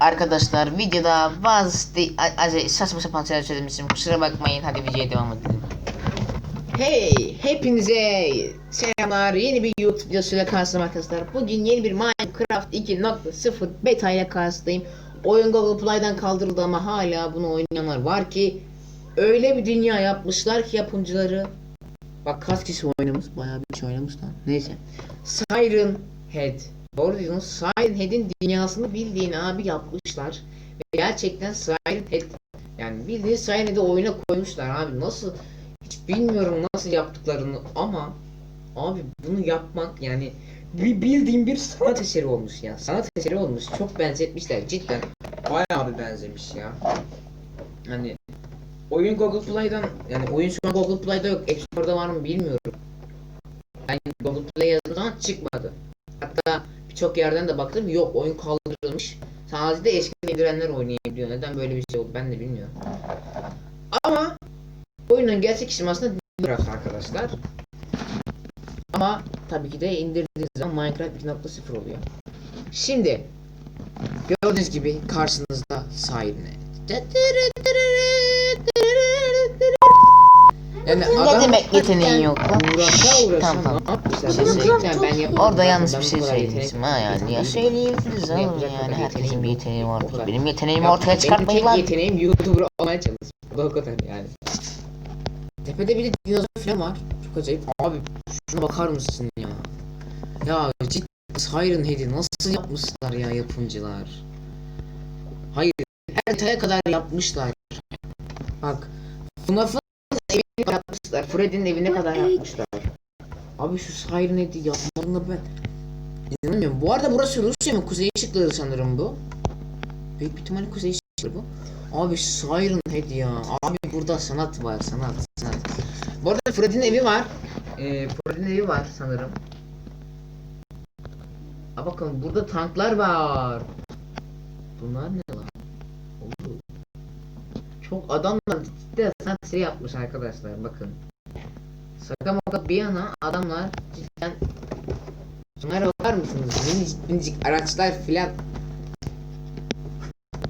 Arkadaşlar videoda bazı a- saçma sapan şeyler söylemişim. Kusura bakmayın. Hadi videoya devam edelim. Hey! Hepinize selamlar. Yeni bir YouTube videosuyla karşınızdayım arkadaşlar. Bugün yeni bir Minecraft 2.0 beta ile karşınızdayım. Oyun Google Play'den kaldırıldı ama hala bunu oynayanlar var ki öyle bir dünya yapmışlar ki yapımcıları. Bak kaç kişi oynamış? Bayağı bir kişi oynamış lan. Neyse. Siren Head. Doğru diyorsunuz. Siren Head'in dünyasını bildiğin abi yapmışlar. Ve gerçekten Siren Head yani bildiğin Siren Head'i oyuna koymuşlar abi. Nasıl hiç bilmiyorum nasıl yaptıklarını ama abi bunu yapmak yani bir bildiğim bir sanat eseri olmuş ya. Sanat eseri olmuş. Çok benzetmişler cidden. Bayağı bir benzemiş ya. Hani oyun Google Play'den yani oyun şu an Google Play'da yok. App Store'da var mı bilmiyorum. Ben Google Play yazdığım zaman çıkmadı. Birçok yerden de baktım yok oyun kaldırılmış. Sadece eski indirenler oynayabiliyor. Neden böyle bir şey oldu ben de bilmiyorum. Ama oyunun gerçek ismi aslında Minecraft arkadaşlar. Ama tabii ki de indirdiğiniz zaman Minecraft 2.0 oluyor. Şimdi gördüğünüz gibi karşınızda sahibine. Yani Ne demek yeteneğin yok lan? Uğraşa uğraşa Tamam, tamam. ne yapmışlar? Bir Dedim, söyleyeyim. ben yapamam. Orada yanlış bir şey söylemişim ha yani. Ya söyleyebiliriz oğlum yani herkesin bir yeteneği var. O kadar. Benim yeteneğimi Ya, ortaya çıkartmayın Benim lan. tek yeteneğim YouTuber olmaya çalışmak. Bu da o kadar yani. Tepede bir de dinozor falan var. Çok acayip. Abi şuna bakar mısın ya? Ya cidden Siren Head'i nasıl yapmışlar ya yapımcılar? Hayır. Her detaya kadar yapmışlar. Bak. FNAF'ın kadar yapmışlar. Freddy'nin evine kadar yapmışlar. Abi şu Siren Head'i yapmalarına ben inanamıyorum. Bu arada burası Rusya mı? Kuzey ışıkları sanırım bu. Büyük bir ihtimalle kuzey ışıkları bu. Abi Siren Head ya. Abi burada sanat var sanat sanat. Bu arada Freddy'nin evi var. Ee, Freddy'nin evi var sanırım. Aa bakın burada tanklar var. Bunlar ne lan? Oo. Çok adamlar cidden sanat eseri yapmış arkadaşlar bakın. Şaka maka bir yana adamlar cidden Şunlara bakar mısınız? Minicik minicik araçlar filan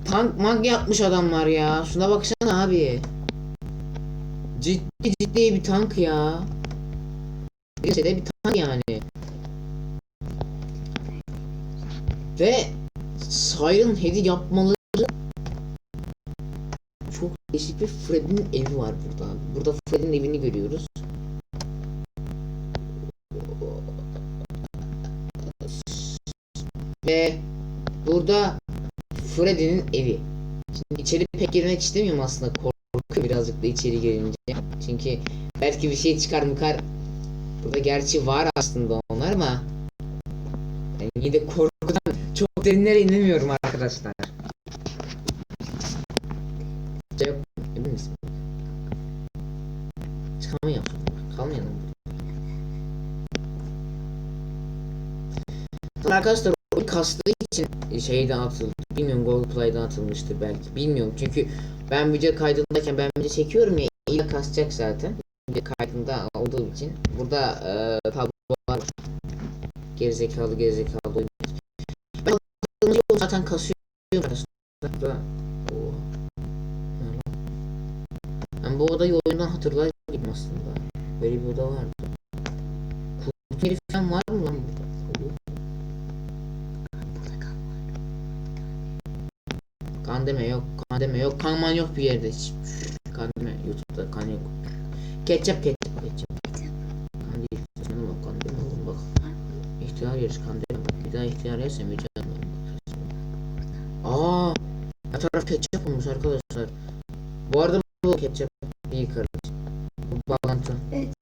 Tank mank yapmış adamlar ya. Şuna baksana abi. Ciddi ciddi bir tank ya. Gerçekten bir tank yani. Ve Siren Head'i yapmaları değişik bir Fred'in evi var burada. Burada Fred'in evini görüyoruz. Ve burada Freddy'nin evi. Şimdi içeri pek girmek istemiyorum aslında. Korkuyorum birazcık da içeri girince. Çünkü belki bir şey çıkar mıkar. Burada gerçi var aslında onlar ama yani yine de korkudan çok derinlere inemiyorum arkadaşlar. Arkadaşlar oyun kastığı için şeyden atıldı. Bilmiyorum Google Play'den atılmıştır belki. Bilmiyorum çünkü ben video kaydındayken ben video çekiyorum ya iyi kasacak zaten. Video kaydında olduğum için. Burada e, tablo var. Gerizekalı gerizekalı oyun. Ben zaten kasıyorum arkadaşlar. Ben bu odayı oyundan hatırlar gibi aslında. Böyle bir oda vardı. Kurt falan var mı lan deme yok, kanman yok bir yerde hiç. Kan deme, YouTube'da kan yok. Ketçap, ketçap, ketçap. Kan değil, canım yok, kan deme oğlum bak. İhtiyar yarış, kan bak. Bir daha ihtiyar yersem bir canım Aa, her taraf ketçap olmuş arkadaşlar. Bu arada bu ketçap değil kardeş. Bu bağlantı. Evet.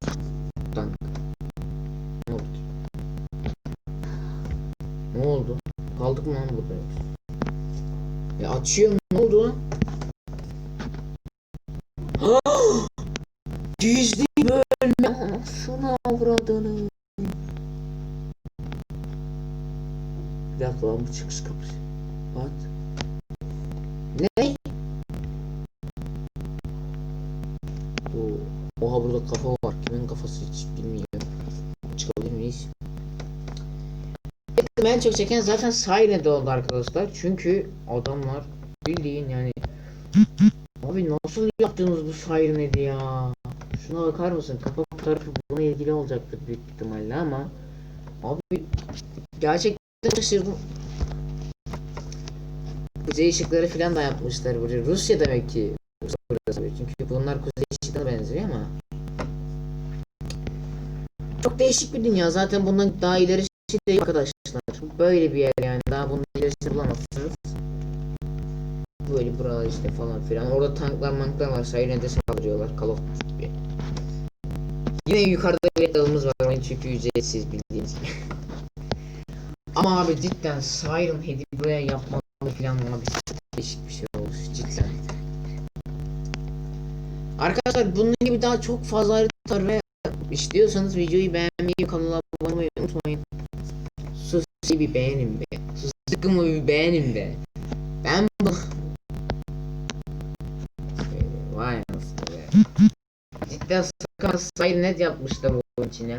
Dank. Ne oldu? Ne oldu? Kaldık mı lan burada? Ya açıyorum oldu? Gizli bölme. Şuna avradını. Bir dakika lan bu çıkış kapısı. What? Ne? Oo. Oha burada kafa var. Kimin kafası hiç bilmiyorum. Çıkabilir miyiz? Benim en çok çeken zaten Siren'de oldu arkadaşlar. Çünkü adamlar bildiğin yani Abi nasıl yaptınız bu Siren'edi ya? Şuna bakar mısın? Kafa tarafı buna ilgili olacaktır büyük ihtimalle ama Abi gerçekten şaşırdım. Kuzey ışıkları falan da yapmışlar buraya. Rusya demek ki. Çünkü bunlar kuzey ışıklarına benziyor ama çok değişik bir dünya. Zaten bundan daha ilerisi değil arkadaşlar. Böyle bir yer yani. Daha bunun ilerisini bulamazsınız. Böyle buralar işte falan filan. Orada tanklar manklar var. Sayın de saldırıyorlar. Call of Duty. Yine yukarıda bir dalımız var. Oyun çünkü ücretsiz bildiğiniz gibi. Ama abi cidden Siren Head'i buraya yapmalı falan abi değişik bir şey olmuş cidden. Arkadaşlar bunun gibi daha çok fazla haritalar ve istiyorsanız videoyu beğenmeyi, kanala abone olmayı unutmayın. Sus bir beğenin be. Sus sıkımı bir beğenin be. Siren Head yapmışlar bu oyun içine.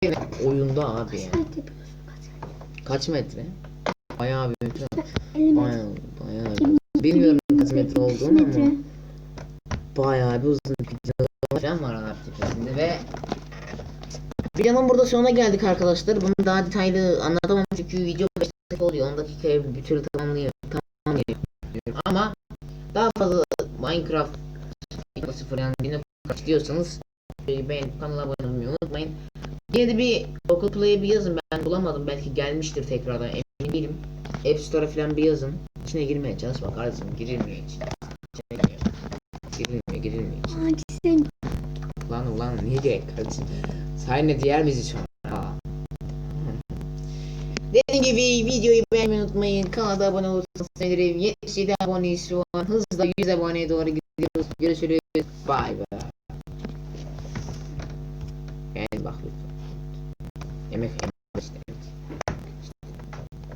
Head oyunda abi ya. Kaç metre? Bayağı bir metre. Bayağı, bayağı. Bilmiyorum kaç metre olduğunu ama bayağı bir uzun bir falan var ana tepesinde ve videonun burada sonuna geldik arkadaşlar. Bunu daha detaylı anlatamam çünkü video 5 dakika oluyor. 10 dakikaya bir türlü tamamlayayım. Tamamlayayım. Ama daha fazla Minecraft 0 yani istiyorsanız beğenip kanala abone olmayı unutmayın. Yine de bir Google Play'e bir yazın ben bulamadım belki gelmiştir tekrardan emin değilim. App Store'a falan bir yazın. İçine girmeye çalışma kardeşim girilmiyor hiç. İçine girmiyor. Girilmiyor girilmiyor hiç. Sen Ulan ulan niye gerek kardeşim? Sayın diğer mizi şu an. Dediğim gibi videoyu beğenmeyi unutmayın. Kanala abone olursanız sevinirim. 77 aboneyiz şu an. Hızla 100 aboneye doğru gidiyoruz. Görüşürüz. Bay bay. kulaklık. Yemek yemek işte.